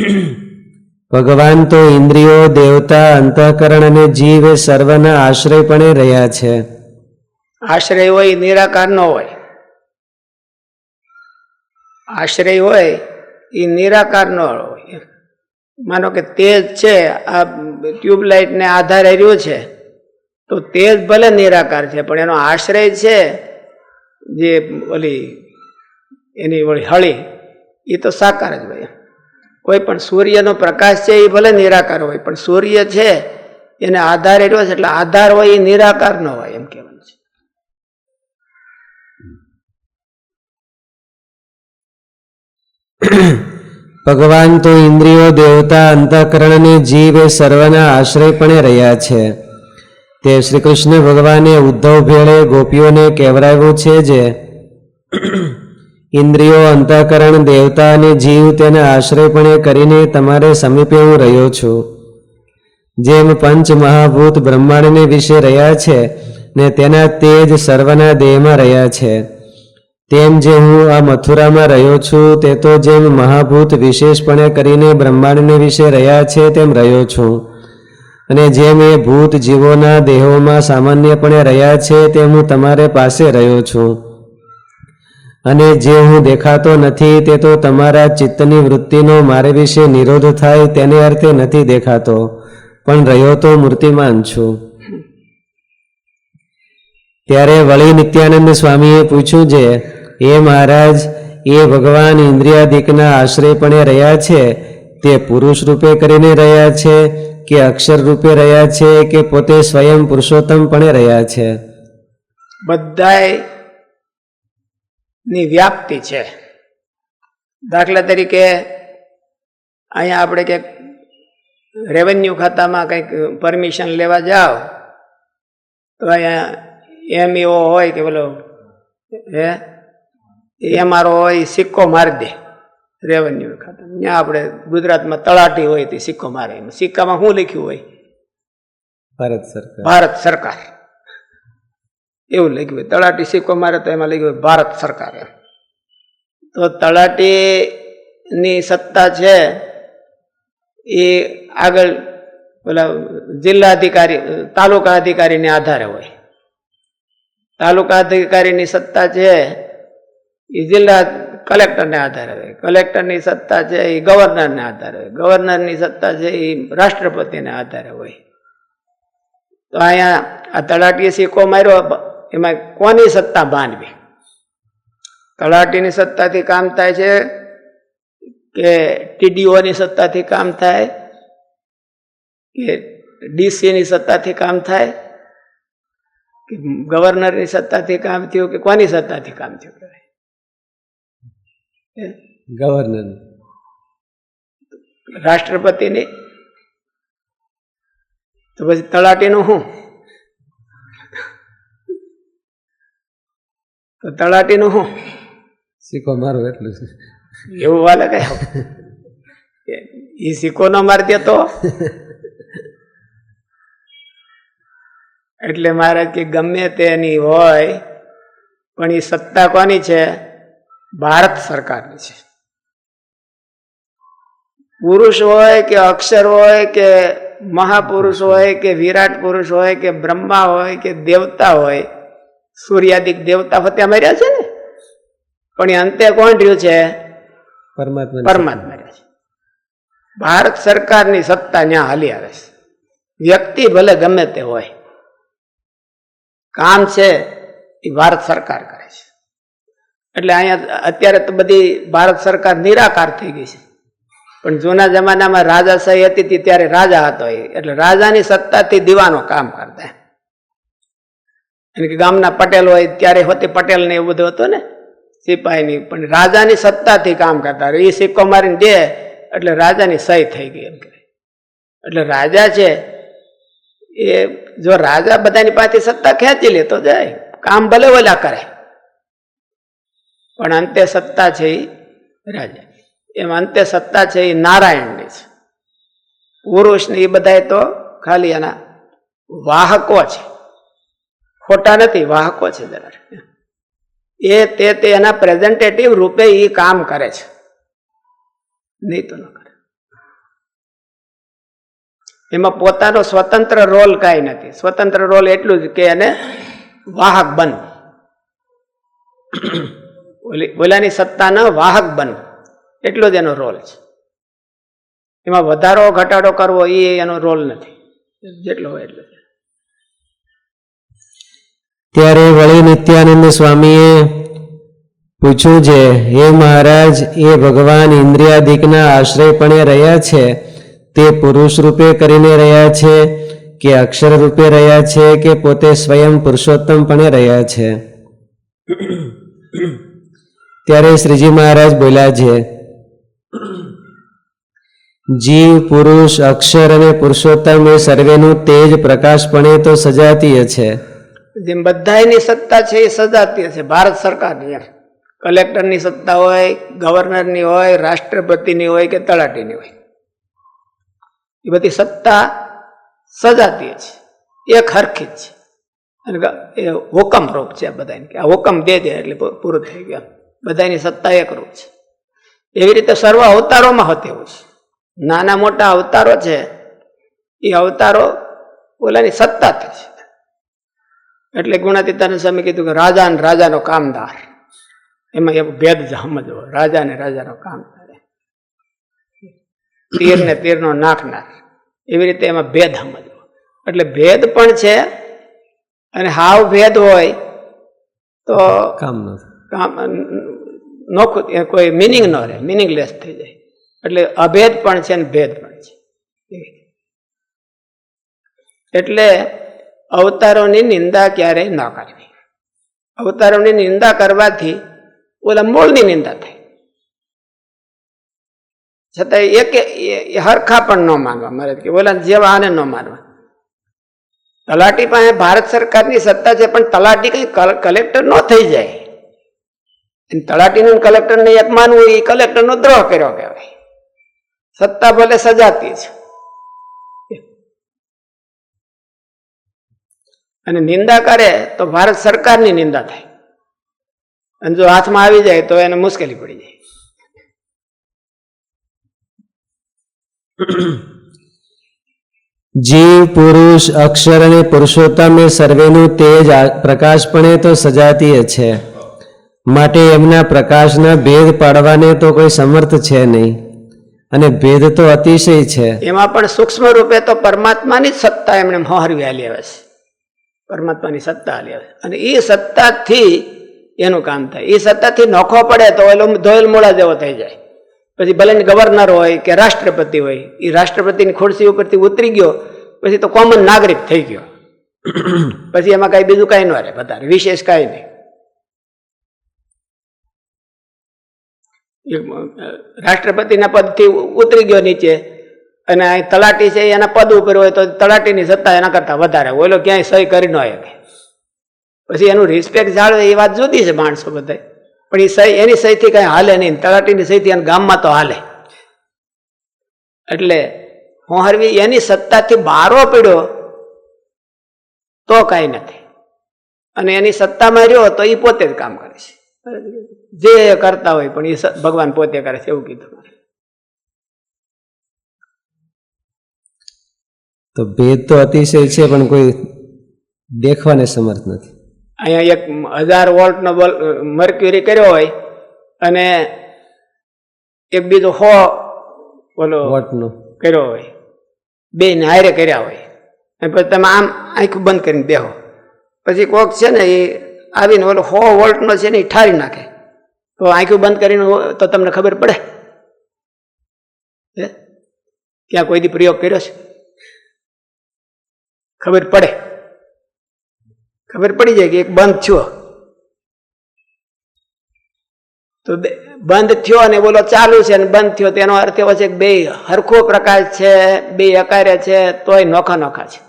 ભગવાન તો ઇન્દ્રિયો, દેવતા, અંતઃકરણ અને જીવ એ સર્વના આશ્રયપણે રહ્યા છે. આશ્રય હોય, નિરાકાર ન હોય. આશ્રય હોય, એ નિરાકાર ન હોય. માનો કે તેજ છે, આ ટ્યુબલાઇટ ને આધારે રહ્યો છે, તો તેજ ભલે નિરાકાર છે, પણ એનો આશ્રય છે, જે ઓલી, એની ઓલી હળી, એ તો સાકાર જ હોય. કોઈ પણ સૂર્યનો પ્રકાશ છે એ ભલે નિરાકાર હોય, પણ સૂર્ય છે એને આધાર એટલો છે, એટલે આધાર હોય એ નિરાકાર ન હોય એમ કહેવાનું છે. ભગવાન તો ઇન્દ્રિયો દેવતા અંતઃકરણ અને જીવ એ સર્વના આશ્રયપણે રહ્યા છે. તે શ્રી કૃષ્ણ ભગવાને ઉદ્ધવ ભેળે ગોપીઓને કહેવરાવ્યું છે જે ઇન્દ્રિયો, અંતઃકરણ, દેવતા અને જીવ તેના આશ્રયપણે કરીને તમારે સમીપે હું રહ્યો છું. જેમ પંચ મહાભૂત બ્રહ્માંડને વિશે રહ્યા છે ને તેના તેજ સર્વના દેહમાં રહ્યા છે. તેમ જે હું આ મથુરામાં રહ્યો છું, તે તો જેમ મહાભૂત વિશેષપણે કરીને બ્રહ્માંડને વિશે રહ્યા છે, તેમ રહ્યો છું. અને જેમ એ ભૂત જીવોના દેહોમાં સામાન્યપણે રહ્યા છે, તેમ હું તમારે પાસે રહ્યો છું. અને જે હું દેખાતો નથી તે તો તમારા ચિત્તની વૃત્તિનો મારે વિશે નિરોધ થાય તેને અર્થે નથી દેખાતો, પણ રહ્યો તો મૂર્તિમાન છું. ત્યારે વળી નિત્યાનંદ સ્વામીએ પૂછ્યું છે એ મહારાજ, એ ભગવાન ઇન્દ્રિયાદિકના આશ્રયપણે રહ્યા છે? તે પુરુષ રૂપે કરીને રહ્યા છે કે અક્ષર રૂપે રહ્યા છે કે પોતે સ્વયં પુરુષોત્તમપણે રહ્યા છે? બધાય ની વ્યાપ્તિ છે. દાખલા તરીકે અહીંયા આપણે કંઈક રેવન્યુ ખાતામાં કંઈક પરમિશન લેવા જાઓ તો અહીંયા એમઈઓ હોય કે બોલો હે? એમઆરઓ હોય સિક્કો મારી દે રેવન્યુ ખાતા ત્યાં આપણે ગુજરાતમાં તળાટી હોય તે સિક્કો મારે. સિક્કામાં શું લખ્યું હોય? ભારત સરકાર. ભારત સરકાર. એવું લખ્યું તળાટી સિક્કો મારે તો એમાં લખ્યું ભારત સરકારે તો તળાટીની સત્તા છે એ આગળ પેલા જિલ્લા અધિકારી, તાલુકા અધિકારીને આધારે હોય. તાલુકા અધિકારીની સત્તા છે એ જિલ્લા કલેક્ટરને આધારે હોય. કલેક્ટરની સત્તા છે એ ગવર્નરને આધારે હોય. ગવર્નરની સત્તા છે એ રાષ્ટ્રપતિને આધારે હોય. તો અહીંયા આ તળાટીએ સિક્કો માર્યો. એમાં કોની સત્તા બાંધવી? તલાટીની સત્તાથી કામ થાય છે કે ટીડીઓની સત્તાથી કામ થાય કે ડીસીની સત્તાથી કામ થાય કે ગવર્નરની સત્તાથી કામ થયું કે કોની સત્તાથી કામ થયું? કહેવાય ગવર્નર રાષ્ટ્રપતિની? તો પછી તળાટીનું શું? તો તળાટીનું શું સિક્કો મારો એટલું છે. એવું વાલે કઈ એ સિક્કો ન મારી તો? એટલે મહારાજ કે ગમે તેની હોય પણ એ સત્તા કોની છે? ભારત સરકારની છે. પુરુષ હોય કે અક્ષર હોય કે મહાપુરુષ હોય કે વિરાટ પુરુષ હોય કે બ્રહ્મા હોય કે દેવતા હોય સૂર્યાદિક દેવતા ફત્યા માર્યા છે ને? પણ એ અંતે કોણ રહ્યું છે? પરમાત્મા પરમાત્મા રહ્યા છે. ભારત સરકારની સત્તા ત્યાં હાલી આવે છે. વ્યક્તિ ભલે ગમે તે હોય કામ છે એ ભારત સરકાર કરે છે. એટલે અહીંયા અત્યારે તો બધી ભારત સરકાર નિરાકાર થઈ ગઈ છે. પણ જૂના જમાનામાં રાજાશાહી હતી તી ત્યારે રાજા હતો એટલે રાજાની સત્તાથી દીવાનો કામ કરતા એટલે કે ગામના પટેલ હોય ત્યારે હોતે પટેલ ને એવું બધું હતું ને, સિપાહીની. પણ રાજાની સત્તાથી કામ કરતા એ સિક્કો મારીને દે, એટલે રાજાની સહી થઈ ગઈ એમ કે. એટલે રાજા છે, એ જો રાજા બધાની પાસેથી સત્તા ખેંચી લે તો જાય. કામ ભલે ઓલા કરે. પણ અંતે સત્તા છે એ રાજા એમ અંતે સત્તા છે એ નારાયણની છે. પુરુષ ને એ બધા તો ખાલી એના વાહકો છે. ખોટા નથી, વાહકો છે જરા એ તે તેના પ્રેઝન્ટેટિવ રૂપે એ કામ કરે છે. નહીં તો ન કરે. એમાં પોતાનો સ્વતંત્ર રોલ કાંઈ નથી. સ્વતંત્ર રોલ એટલું જ કે એને વાહક બનવું ઓલી, ઓલાની સત્તાના વાહક બનવું એટલો જ એનો રોલ છે. એમાં વધારો ઘટાડો કરવો એ એનો રોલ નથી. જેટલો હોય એટલો ત્યારે વળી નિત્યાનંદ સ્વામીએ પૂછ્યું છે, હે મહારાજ, એ ભગવાન ઇન્દ્રિયાદિકના આશ્રયપણે રહ્યા છે? તે પુરુષ રૂપે કરીને રહ્યા છે કે અક્ષર રૂપે રહ્યા છે કે પોતે સ્વયં પુરુષોત્તમપણે રહ્યા છે? ત્યારે શ્રીજી મહારાજ બોલ્યા છે, જીવ, પુરુષ, અક્ષર અને પુરુષોત્તમ એ સર્વેનું તેજ પ્રકાશપણે તો સજાતીય છે. જેમ બધાયની સત્તા છે એ સજાતીય છે, ભારત સરકારની કલેક્ટરની સત્તા હોય, ગવર્નરની હોય, રાષ્ટ્રપતિની હોય કે તલાટીની હોય. એ બધી સત્તા સજાતીય છે. એક હરખી જ છે. અને એ હુકમરૂપ છે આ બધાને આ હુકમ દે દે એટલે પૂરું થઈ ગયું. બધાની સત્તા એકરૂપ છે. એવી રીતે સર્વ અવતારોમાં હોતી હોય છે. નાના મોટા અવતારો છે, એ અવતારો ઓલાની સત્તાથી છે. એટલે ગુણાતીતાને સ્વામી કીધું કે રાજા ને રાજાનો કામદાર. એમાં એ ભેદ સમજવો રાજા ને રાજાનો કામદાર તીર ને તીરનો નાખનાર. એવી રીતે એમાં ભેદ સમજવો. એટલે ભેદ પણ છે અને હાવ ભેદ હોય તો કામ કામ નોખું કોઈ મિનિંગ ન રહે મિનિંગલેસ થઈ જાય. એટલે અભેદ પણ છે અને ભેદ પણ છે. એટલે અવતારોની નિંદા ક્યારેય ન કરવી અવતારોની નિંદા કરવાથી ઓલા મૂળની નિંદા થાય. છતાં એક હરખા પણ ન માનવા, મારે કે ઓલા જેવા આને ન માનવા. તલાટી પાસે ભારત સરકારની સત્તા છે, પણ તલાટી કઈ કલેક્ટર ન થઈ જાય. તલાટીનું કલેક્ટરને એક માનવું એ કલેક્ટરનો દ્રોહ કર્યો કહેવાય. સત્તા ભલે સજાતી છે અને નિંદા કરે તો ભારત સરકારની નિંદા થાય. અને જો હાથમાં આવી જાય તો એને મુશ્કેલી પડી જાય. જીવ પુરુષ અક્ષર અને પુરુષોત્તમ એ સર્વેનું તેજ પ્રકાશપણે તો સજાતીય છે. માટે એમના પ્રકાશના ભેદ પાડવાને તો કોઈ સમર્થ છે નહીં. અને ભેદ તો અતિશય છે. એમાં પણ સૂક્ષ્મ રૂપે તો પરમાત્માની જ સત્તા એમણે મોહરવી આલી આવે છે. પરમાત્માની સત્તા આલી આવે અને એ સત્તાથી એનું કામ થાય. એ સત્તાથી નોખો પડે તો એલો ધોયેલ મોડા જેવો થઈ જાય. પછી ભલે ગવર્નર હોય કે રાષ્ટ્રપતિ હોય, એ રાષ્ટ્રપતિની ખુરશી ઉપરથી ઉતરી ગયો, પછી તો કોમન નાગરિક થઈ ગયો. પછી એમાં કાંઈ બીજું કાંઈ ન રહે વધારે, વિશેષ કાંઈ નહીં. રાષ્ટ્રપતિના પદથી ઉતરી ગયો નીચે અને અહીં તલાટી છે, એના પદ ઉપર હોય તો તલાટીની સત્તા એના કરતા વધારે ઓલો ક્યાંય સહી કરી ન શકે. પછી એનું રિસ્પેક્ટ જાળવે એ વાત જુદી છે માણસો બધા પણ એ સહી, એની સહીથી કાંઈ હાલે નહીં. તલાટીની સહીથી એને ગામમાં તો હાલે. એટલે હું હરવી, એની સત્તાથી બારો પડ્યો તો કાંઈ નથી. અને એની સત્તામાં રહ્યો તો એ પોતે જ કામ કરે છે. જે કરતા હોય પણ એ ભગવાન પોતે કરે છે, એવું કીધું તો ભેદ તો અતિશય છે પણ કોઈ દેખવાને સમર્થ નથી. અહીંયા એક હજાર વોલ્ટનો બલ મર્ક્યુરી કર્યો હોય અને એક બીજો હો બોલો વોટનો. કર્યો હોય બે ને હારે કર્યા હોય. અને પછી તમે આમ આંખું બંધ કરીને બેહો. પછી કોક છે ને એ આવીને ઓલો હો વોલ્ટનો છે ને એ ઠારી નાખે. તો આંખું બંધ કરીને તો તમને ખબર પડે? ત્યાં કોઈ દી પ્રયોગ કર્યો છે? ખબર પડે. ખબર પડી જાય કે એક બંધ થયો. તો બંધ થયો અને બોલો, ચાલુ છે અને બંધ થયો. તેનો અર્થ એવો છે કે બે હરખો પ્રકાશ છે, બે અકાર્ય છે, તોય નોખા નોખા છે.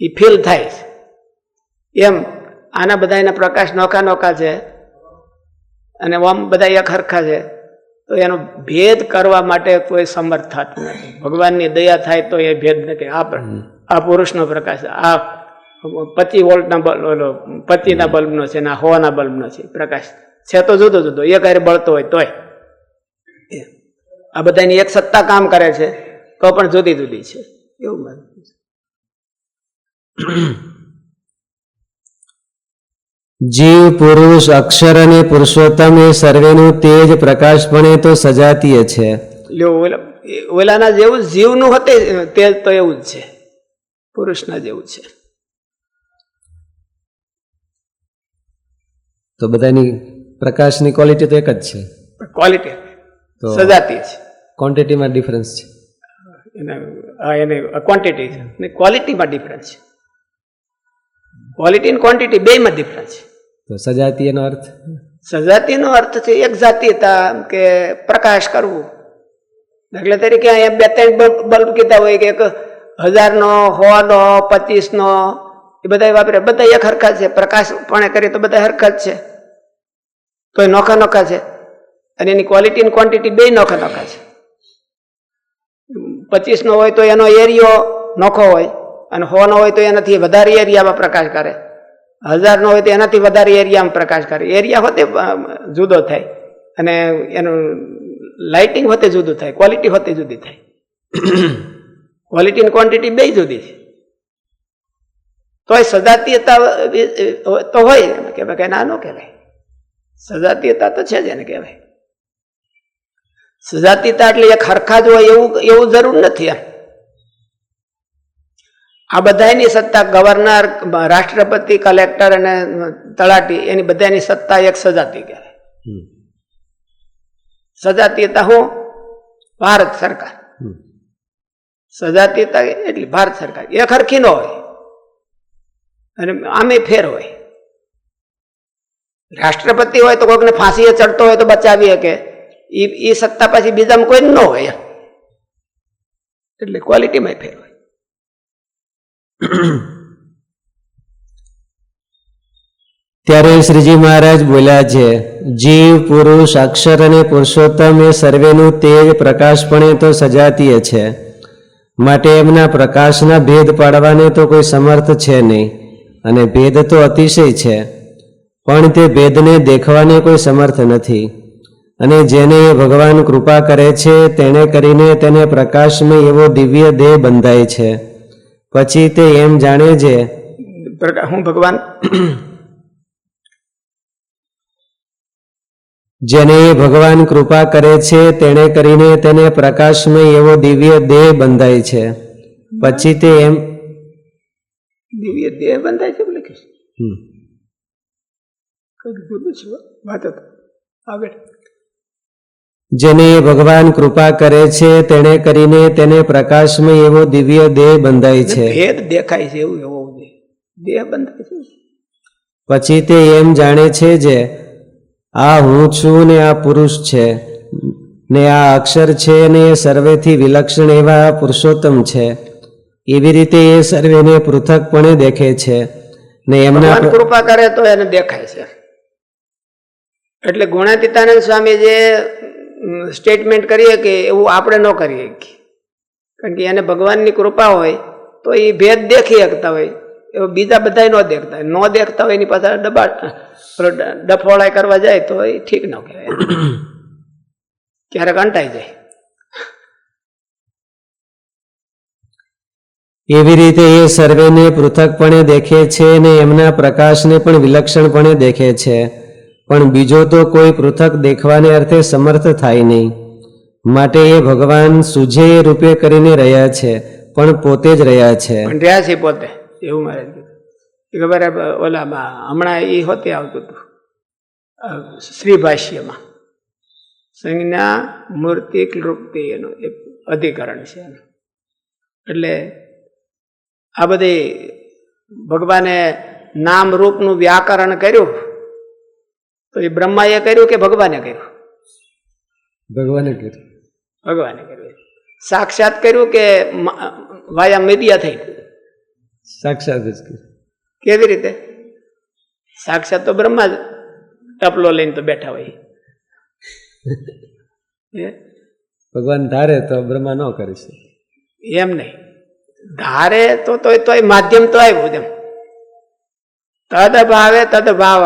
એ ફીલ થાય છે. એમ આના બધા એના પ્રકાશ નોખા નોખા છે અને આમ બધા એક હરખા છે. તો એનો ભેદ કરવા માટે કોઈ સમર્થ થતું નથી. ભગવાનની દયા થાય તો એ ભેદ નથી. આ આ પુરુષનો પ્રકાશ આ પતિ વોલ્ટના બલ્બ ઓલો પચીના બલ્બનો છે ને આ હોના બલ્બનો છે. પ્રકાશ છે. તો જુદો જુદો. એ ક્યારે બળતો હોય તોય. એ. આ બધાની એક સત્તા કામ કરે છે. તો પણ જુદી જુદી છે. એવું મારું જીવ પુરુષ અક્ષર અને પુરુષોત્તમ એ સર્વેનું તેજ પ્રકાશપણે તો સજાતીય છે. ઓલાના જેવું જીવનું હતે તેજ તો એવું જ છે. પુરુષના જેવું છે. તો બધાની પ્રકાશની ક્વોલિટી તો એક જ છે. ક્વોલિટી સજાતીય સજાતી છે ક્વોન્ટિટીમાં ડિફરન્સ છે. એને ક્વોન્ટિટી છે. ને ક્વોલિટીમાં ડિફરન્સ છે. ક્વોલિટી અને ક્વોન્ટિટી બેયમાં ડિફરન્સ છે. તો સજાતીયનો અર્થ? સજાતીનો અર્થ છે, એક જાતીયતા કે પ્રકાશ કરવું. દાખલા તરીકે અહીંયા બે ત્રણ બલ્બ કીધા હોય કે એક હજારનો સોનો પચીસનો, એ બધા વાપરે બધા એક હરખા છે. પ્રકાશ પણ કરીએ તો બધા હરખા જ છે. તો એ નોખા નોખા છે. અને એની ક્વોલિટી અને ક્વોન્ટિટી બે નોખા નોખા છે. પચીસનો હોય તો એનો એરિયો નોખો હોય અને હોનો હોય તો એનાથી વધારે એરિયામાં પ્રકાશ કરે. હજાર નો હોય તો એનાથી વધારે એરિયામાં પ્રકાશ કરે. એરિયા હોતે જુદો થાય. અને એનું લાઇટિંગ હોતે જુદું થાય. ક્વોલિટી હોતે જુદી થાય. ક્વોલિટી અને ક્વોન્ટિટી બે જુદી છે. તોય સજાતીયતા તો હોય એમ કહેવાય કે ના, ન કહેવાય. સજાતીયતા તો છે જ એને કહેવાય. સજાતીયતા એટલે એક હરખા જ હોય એવું એવું જરૂર નથી એમ. આ બધાની સત્તા ગવર્નર રાષ્ટ્રપતિ કલેક્ટર અને તલાટી એની બધાની સત્તા એક સજાતી કહેવાય. સજાતીયતા હું? ભારત સરકાર. સજાતીયતા એટલી ભારત સરકાર. એ ખરખી ન હોય. અને આમે ફેર હોય. રાષ્ટ્રપતિ હોય તો કોઈકને ફાંસીએ ચડતો હોય તો બચાવીએ કે. એ સત્તા પછી બીજામાં કોઈ ન હોય. એટલે ક્વોલિટીમાં ફેર હોય. ત્યારે શ્રીજી મહારાજ બોલ્યા છે, જીવ, પુરુષ, અક્ષર અને પુરુષોત્તમ એ સર્વેનું તેજ પ્રકાશપણે તો સજાતીય છે. માટે એમના પ્રકાશના ભેદ પાડવાને તો કોઈ સમર્થ છે નહીં. અને ભેદ તો અતિશય છે, પણ તે ભેદને દેખવાને કોઈ સમર્થ નથી. અને જેને ભગવાન કૃપા કરે છે, તેણે કરીને તેને પ્રકાશમાં એવો દિવ્ય દેહ બંધાય છે. પછી તે એમ જાણે છે હું ભગવાન જેને ભગવાન કૃપા કરે છે તેણે કરીને તેને પ્રકાશમય એવો દિવ્ય દેહ બંધાય છે. પછી તે એમ દિવ્ય દેહ બંધાય છે લખીશ કે હમ. કંઈક જુદું છે વાત આગળ જેને ભગવાન કૃપા કરે છે તેણે કરીને તેને પ્રકાશમય એવો દિવ્ય દેહ બંધાય છે. ભેદ દેખાય છે એવું એવો દેહ. બંધાય છે. પછી તે એમ જાણે છે જે આ હું છું ને આ પુરુષ છે ને આ અક્ષર છે ને એ સર્વેથી વિલક્ષણ એવા પુરુષોત્તમ છે. એવી રીતે એ સર્વેને પૃથકપણે દેખે છે ને એમના કૃપા કરે તો એને દેખાય છે. એટલે ગુણાતીતાનંદ સ્વામી જે સ્ટેટમેન્ટ કરીએ કે એવું આપણે ન કરીએ કારણ કે એને ભગવાનની કૃપા હોય, તો એ ભેદ દેખી શકતા હોય, એવો બીજા બધા ન દેખતા. હોય ન દેખતા હોય એની પાછળ ડબા ડફોળાઈ કરવા જાય, તો એ ઠીક ન કહેવાય. ક્યારેક અંટાઈ જાય. એવી રીતે એ સર્વેને પૃથકપણે દેખે છે ને એમના પ્રકાશને પણ વિલક્ષણપણે દેખે છે. પણ બીજો તો કોઈ પૃથક દેખવાને અર્થે સમર્થ થાય નહીં. માટે એ ભગવાન સુજે રૂપે કરીને રહ્યા છે, પણ પોતે જ રહ્યા છે. રહ્યા છે પોતે, એવું મારે ખબર ઓલામાં, હમણાં એ હોતે આવતું હતું શ્રી ભાષ્યમાં. સંજ્ઞા મૂર્તિ કૃપ્તિ એનું એક અધિકરણ છે એનું. એટલે આ બધી ભગવાને નામ રૂપનું વ્યાકરણ કર્યું તો એ બ્રહ્માએ કર્યું કે ભગવાને કર્યું? ભગવાને કીધું ભગવાને કર્યું. સાક્ષાત કર્યું કે વાયા મીડિયા થઈ સાક્ષાત જ કીધું કેવી રીતે? સાક્ષાત તો બ્રહ્મા જ ટપલો લઈને તો બેઠા હોય. હે? ભગવાન ધારે તો બ્રહ્મા ન કરી શકે. એમ નહીં. ધારે તો તોય તોય માધ્યમ તો આવ્યું એમ. તદ ભાવે તદ ભાવ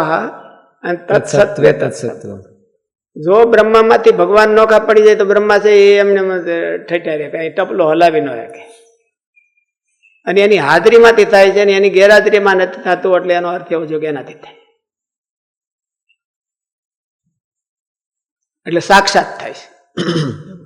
અને તત્સત્વે તત્સત્વ. જો બ્રહ્મામાંથી ભગવાન નોખા પડી જાય તો બ્રહ્મા છે એ એમને એમ જ કાંઈ ટપલો હલાવી ન રાખે. અને એની હાજરીમાંથી થાય છે અને એની ગેરહાજરીમાં નથી થતું એટલે એનો અર્થ એવો છે કે એનાથી થાય. એટલે સાક્ષાત થાય છે.